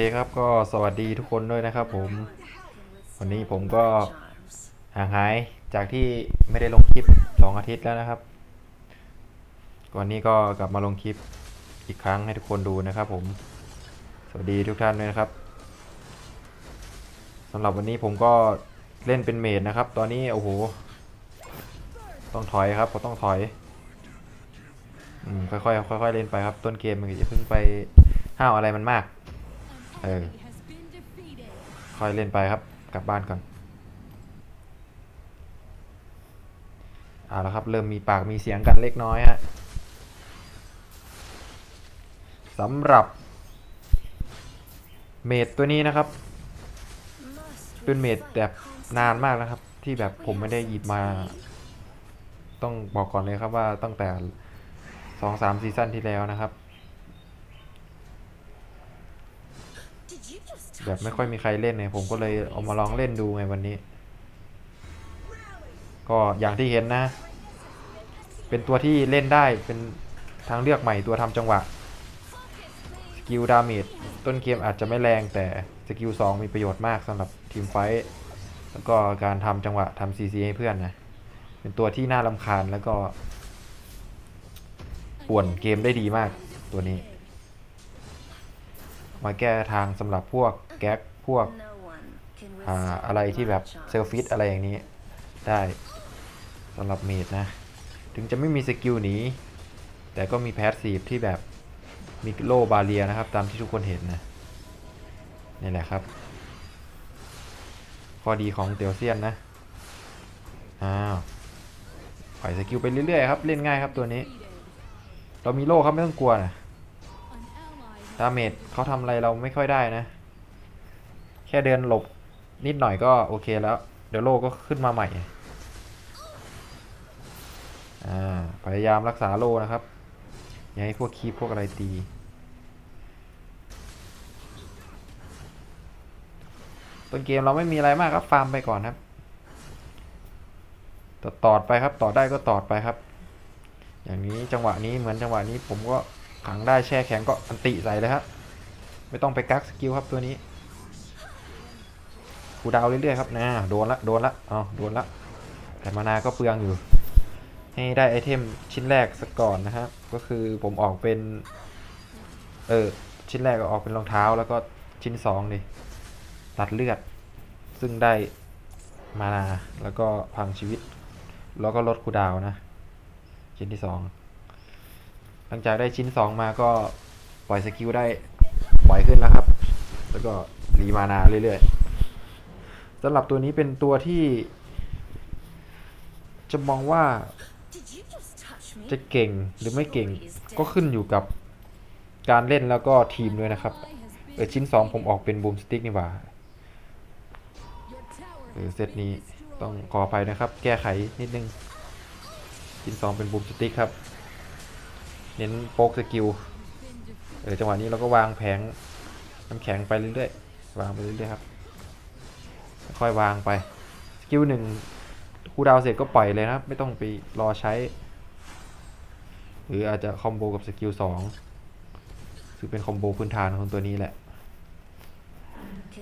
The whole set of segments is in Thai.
เคครับก็สวัสดีทุกคนด้วยนะครับผม วันนี้ผมก็ห่างหายจากที่ไม่ได้ลงคลิปสองอาทิตย์แล้วนะครับวันนี้ก็กลับมาลงคลิปอีกครั้งให้ทุกคนดูนะครับผม สวัสดีทุกท่านด้วยนะครับสำหรับวันนี้ผมก็เล่นเป็นเมดนะครับ ตอนนี้โอ้โหต้องถอยครับก็ต้องถอยอค่อยๆค่อยๆเล่นไปครับ ต้นเกมมันอย่าเพิ่งไปห้าวอะไรมันมาก เออค่อยเล่นไปครับ กลับบ้านก่อนเอาละครับ เริ่มมีปากมีเสียงกันเล็กน้อยฮะสำหรับ เมดตัวนี้นะครับ เป็นเมดแบบนานมากนะครับ ที่แบบผมไม่ได้หยิบมา ต้องบอกก่อนเลยครับว่าตั้งแต่สองสามซีซั่นที่แล้วนะครับ แบบไม่ค่อยมีใครเล่นเนี่ยผมก็เลยเอามาลองเล่นดูไงวันนี้ ก็อย่างที่เห็นนะ เป็นตัวที่เล่นได้เป็นทางเลือกใหม่ตัวทำจังหวะสกิลดาเมจต้นเกมอาจจะไม่แรงแต่สกิล2มีประโยชน์มากสำหรับทีมไฟท์แล้วก็การทำจังหวะทำซีซีให้เพื่อนนะเป็นตัวที่น่ารำคาญแล้วก็ป่วนเกมได้ดีมากตัวนี้ มาแก้ทางสำหรับพวกแก๊กพวกอ่าอะไรที่แบบเซลฟิตอะไรอย่างนี้ ได้สำหรับเมดนะ ถึงจะไม่มีสกิลหนีแต่ก็มีแพสซีฟที่แบบมีโลบาเรียนะครับ ตามที่ทุกคนเห็นนะนี่แหละครับ ข้อดีของเตียวเซียนนะ อ้าวปล่อยสกิลไปเรื่อยๆครับ เล่นง่ายครับตัวนี้ เรามีโล่ครับไม่ต้องกลัวนะ ดาเมจเขาทำอะไรเราไม่ค่อยได้นะ แค่เดินหลบนิดหน่อยก็โอเคแล้ว เดี๋ยวโลก็ขึ้นมาใหม่พยายามรักษาโลนะครับ อย่าให้พวกคีปพวกอะไรตีต้นเกมเราไม่มีอะไรมากครับฟาร์มไปก่อนครับต่อตอดไปครับต่อได้ก็ตอดไปครับ อย่างนี้จังหวะนี้เหมือนจังหวะนี้ผมก็ ขังได้แช่แข็งก็อันติใส่เลยครับไม่ต้องไปกักสกิลครับตัวนี้คูดาวเรื่อยๆครับนะโดนละโดนละเอาโดนละแต่มานาก็เปลืองอยู่ ให้ได้ไอเทมชิ้นแรกสักก่อนนะครับ ก็คือผมออกเป็น เออชิ้นแรกก็ออกเป็นรองเท้าแล้วก็ชิ้นสองนี่ตัดเลือด ซึ่งได้มานาแล้วก็พังชีวิต แล้วก็ลดคูดาวนะ ชิ้นที่สอง หลังจากได้ชิ้นสองมาก็ปล่อยสกิลได้ปล่อยขึ้นแล้วครับ แล้วก็รีมานาเรื่อยๆสำหรับตัวนี้เป็นตัวที่ จะมองว่าจะเก่งหรือไม่เก่งก็ขึ้นอยู่กับการเล่นแล้วก็ทีมด้วยนะครับเออชิ้น 2 ผมออกเป็นบูมสติ๊กนี่หว่าเออเซตนี้ต้องขออภัยนะครับ แก้ไขนิดนึงชิ้น 2 เป็นบูมสติ๊กครับ เน้นโป๊กสกิลเออจังหวะนี้เราก็วางแผงน้ำแข็งไปเรื่อยๆวางไปเรื่อยๆครับค่อยวางไปสกิลหนึ่งคูลดาวน์เสร็จก็ปล่อยเลยนะครับ ไม่ต้องไปรอใช้ หรืออาจจะคอมโบกับสกิลสองซึ่งเป็นคอมโบพื้นฐานของตัวนี้แหละโอเ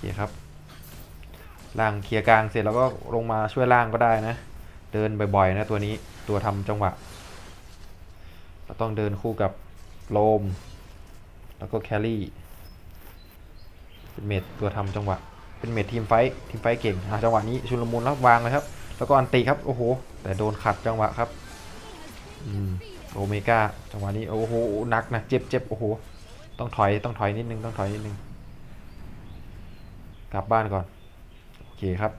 คครับล่างเคลียร์กลางเสร็จแล้วก็ลงมาช่วยล่างก็ได้นะ เดินบ่อยๆนะตัวนี้ ตัวทำจังหวะ เราต้องเดินคู่กับโลม แล้วก็แครี่ เป็นเมดตัวทำจังหวะ เป็นเมดทีมไฟท์ทีมไฟท์เก่งอะจังหวะนี้ชุลมุนแล้ววางเลยครับ แล้วก็อันติครับ โอ้โห แต่โดนขัดจังหวะครับอืมโอเมก้าจังหวะนี้โอ้โหหนักนะเจ็บเจ็บโอ้โหต้องถอยต้องถอยนิดนึงต้องถอยนิดนึงกลับบ้านก่อนโอเคครับ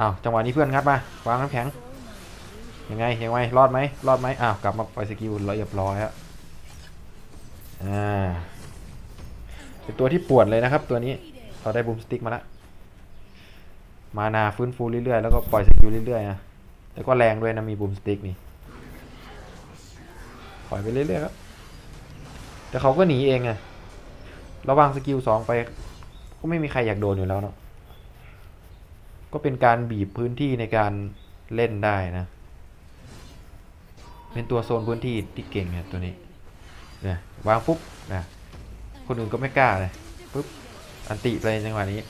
อ้าวจังหวะนี้เพื่อนงัดมาวางน้ำแข็ง ยังไงยังไงรอดไหมรอดไหมอ้าวกลับมาปล่อยสกิลเรียบร้อยฮะอ่าเป็นตัวที่ปวดเลยนะครับ ตัวนี้เราได้บูมสติ๊กมาล้วมานาฟื้นฟูเรื่อยๆแล้วก็ปล่อยสกิลเรื่อยๆนะแล้วก็แรงด้วยนะมีบูมสติ๊กนี่ปล่อยไปเรื่อยๆครับแต่เขาก็หนีเองไงระวางสกิลสองไปก็ไม่มีใครอยากโดนอยู่แล้วเนาะก็เป็นการบีบพื้นที่ในการเล่นได้นะ เป็นตัวโซนพื้นที่ที่เก่งเนี่ยตัวนี้เนี่ยวางปุ๊บนะคนอื่นก็ไม่กล้าเลยปุ๊บอันติไปจังหวะนี้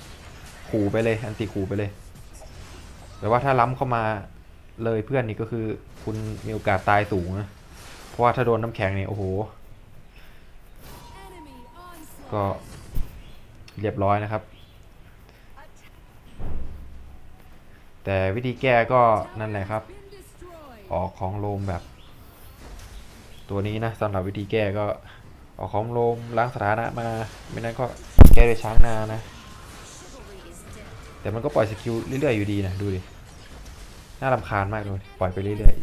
ขู่ไปเลยอันติขู่ไปเลย แต่ว่าถ้าล้ำเข้ามาเลยเพื่อนนี่ก็คือคุณมีโอกาสตายสูงนะเพราะว่าถ้าโดนน้ำแข็งเนี่ยโอ้โห ก็เรียบร้อยนะครับ แต่วิธีแก้ก็นั่นแหละครับ ออกของโลมแบบ ตัวนี้นะสำหรับวิธีแก้ก็ออกของลมล้างสถานะมา ไม่นั้นก็แก้ด้วยช้างนานะ แต่มันก็ปล่อยสกิลเรื่อยๆอยู่ดีนะดูดิ น่ารำคาญมากเลยปล่อยไปเรื่อย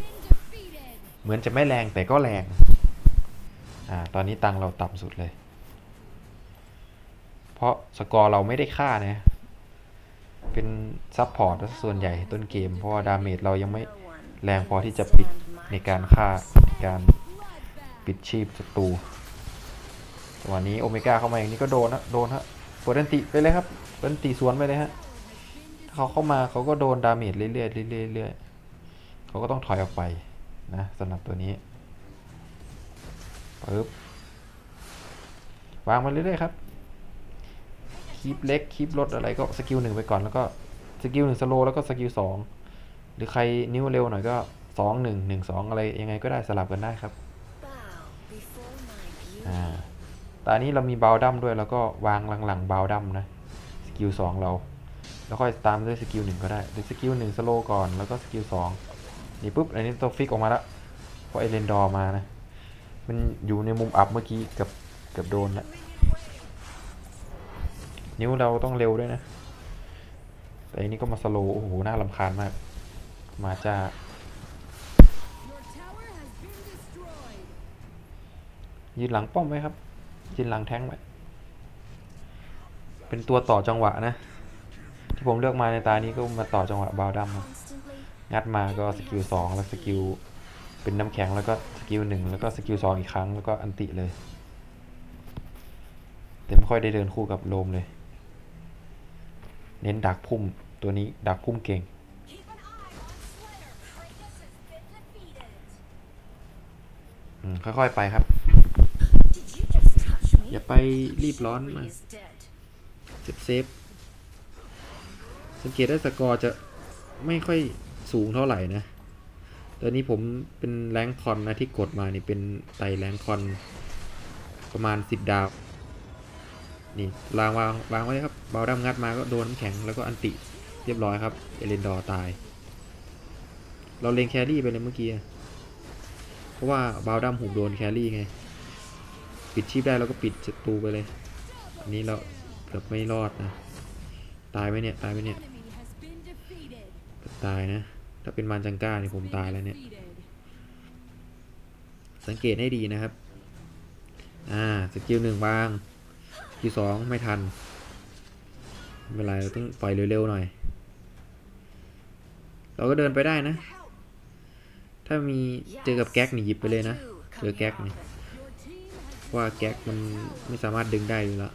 ๆ เหมือนจะไม่แรงแต่ก็แรง อ่า ตอนนี้ตังเราต่ำสุดเลย เพราะสกอร์เราไม่ได้ค่านะ เป็นซับพอร์ตส่วนใหญ่ต้นเกม เพราะว่าดาเมจเรายังไม่แรงพอที่จะปิดในการฆ่าในการ ปิดชีพศัตรูจังหวะนี้โอเมก้าเข้ามาอย่างนี้ก็โดนนะโดนฮะเปิดอันติไปเลยครับเปิดอันติสวนไปเลยฮะถ้าเขาเข้ามาเขาก็โดนดาเมจเรื่อยๆเรื่อยๆเรื่อยๆเขาก็ต้องถอยออกไปนะสำหรับตัวนี้ปึ๊บวางมาเรื่อยๆครับคลิปเล็กคลิปลดอะไรก็สกิลหนึ่งไปก่อนแล้วก็สกิลหนึ่งสโลแล้วก็สกิลสองหรือใครนิ้วเร็วหน่อยก็สองหนึ่งหนึ่งสองอะไรยังไงก็ได้สลับกันได้ครับ อ่าตอนนี้เรามีบาวดัมด้วย แล้วก็วางหลังๆบาวดัมนะ สกิลสองเรา แล้วค่อยตามด้วยสกิลหนึ่งก็ได้หรือสกิลหนึ่งสโลก่อน แล้วก็สกิลสองนี่ปุ๊บ อันนี้ตัวฟิกออกมาล้วเพราะไอเรนดอร์มานะ มันอยู่ในมุมอับเมื่อกี้กับกับโดนละนิ้วเราต้องเร็วด้วยนะ แต่อันนี้ก็มาสโลโอ้โห น่ารำคาญมาก มาจ้า ยืนหลังป้อมไว้ครับยืนหลังแท้งไว้เป็นตัวต่อจังหวะนะ ที่ผมเลือกมาในตานี้ก็มาต่อจังหวะบาวดัมครับงัดมาก็สกิลสองแล้วสกิลเป็นน้ำแข็งแล้วก็สกิลหนึ่งแล้วก็สกิลสองอีกครั้งแล้วก็อันติเลยแต่ไม่ค่อยได้เดินคู่กับโลมเลย เน้นดักพุ่มตัวนี้ดักพุ่มเก่งค่อยๆไปครับ อย่าไปรีบร้อนมาเซฟเซฟสังเกตได้สกอร์จะไม่ค่อยสูงเท่าไหร่นะตอนนี้ผมเป็นแรงคอนนะที่กดมานี่เป็นไตแรงคอนประมาณ 10 ดาว นี่วางวางวางไว้ครับเบาดัมงัดมาก็โดนน้ำแข็งแล้วก็อันติเรียบร้อยครับเอเลนดอร์ตาย เราเลงแครี่ไปเลยเมื่อกี้ เพราะว่าบาวดัมหูโดนแครี่ไง ปิดชีพได้แล้วก็ปิดศัตรูไปเลย อันนี้เราเกือบไม่รอดนะ ตายไหมเนี่ย ตายไหมเนี่ย ตายนะ ถ้าเป็นมานจังก้าเนี่ยผมตายแล้วเนี่ย สังเกตให้ดีนะครับ อ่า สกิลหนึ่งวางสกิลสองไม่ทัน ไม่เป็นไรเราต้องปล่อยเร็วๆหน่อย เราก็เดินไปได้นะ ถ้ามีเจอกับแก๊กนี่หยิบไปเลยนะ เจอแก๊กนี่ ว่าแก๊กมันไม่สามารถดึงได้อยู่แล้ว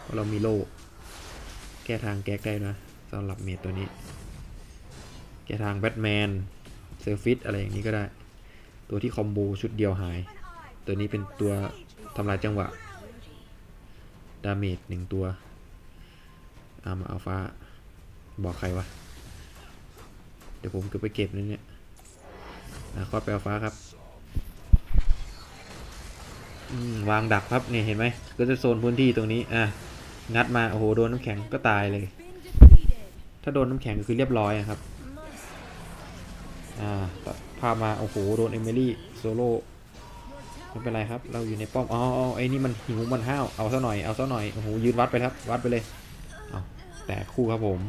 เพราะเรามีโล่แก้ทางแก๊กได้นะสำหรับเมดตัวนี้ แก้ทางแบทแมนเซอร์ฟิตอะไรอย่างนี้ก็ได้ ตัวที่คอมโบชุดเดียวหาย ตัวนี้เป็นตัวทำลายจังหวะ ดาเมจหนึ่งตัวอามาอัลฟาบอกใครวะ เดี๋ยวผมก็ไปเก็บนั่นเนี่ยนะคอดไปอัลฟาครับ วางดักครับเนี่ยเห็นไหมก็จะโซนพื้นที่ตรงนี้อะงัดมาโอ้โหโดนน้ำแข็งก็ตายเลย ถ้าโดนน้ำแข็งก็คือเรียบร้อยอะครับอ่าพามาโอ้โหโดนเอมิลี่โซโล่ไม่เป็นไรครับ เราอยู่ในป้อมอ๋ออ๋อไอ้นี่มันหิวมันห้าวเอาซะหน่อยเอาซะหน่อยโอ้โหยืนวัดไปครับ วัดไปเลยเอาแต่คู่ครับผม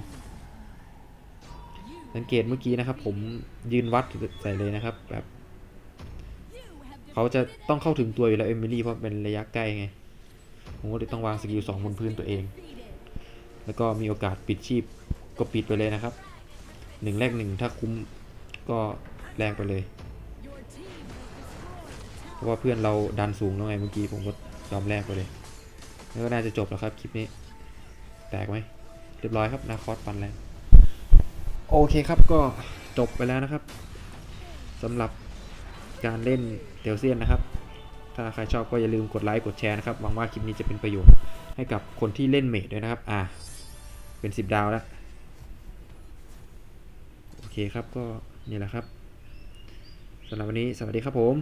สังเกตเมื่อกี้นะครับ ผมยืนวัดใส่เลยนะครับแบบ เขาจะต้องเข้าถึงตัวอยู่แล้วเอมิลี่เพราะเป็นระยะใกล้ไง ผมก็เลยต้องวางสกิลสองบนพื้นตัวเอง แล้วก็มีโอกาสปิดชีพก็ปิดไปเลยนะครับหนึ่งแรกหนึ่งถ้าคุ้มก็แรงไปเลย เพราะว่าเพื่อนเราดันสูงแล้วไงเมื่อกี้ผมก็ยอมแลกไปเลย แล้วก็น่าจะจบแล้วครับคลิปนี้ แตกไหมเรียบร้อยครับนาคอสฟันแรงโอเคครับก็จบไปแล้วนะครับสำหรับ การเล่นเดลเซียนนะครับ ถ้าใครชอบก็อย่าลืมกดไลค์กดแชร์นะครับ หวังว่าคลิปนี้จะเป็นประโยชน์ให้กับคนที่เล่นเมดด้วยนะครับ อ่า เป็น 10 ดาวแล้ว โอเคครับก็นี่แหละครับสำหรับวันนี้สวัสดีครับผม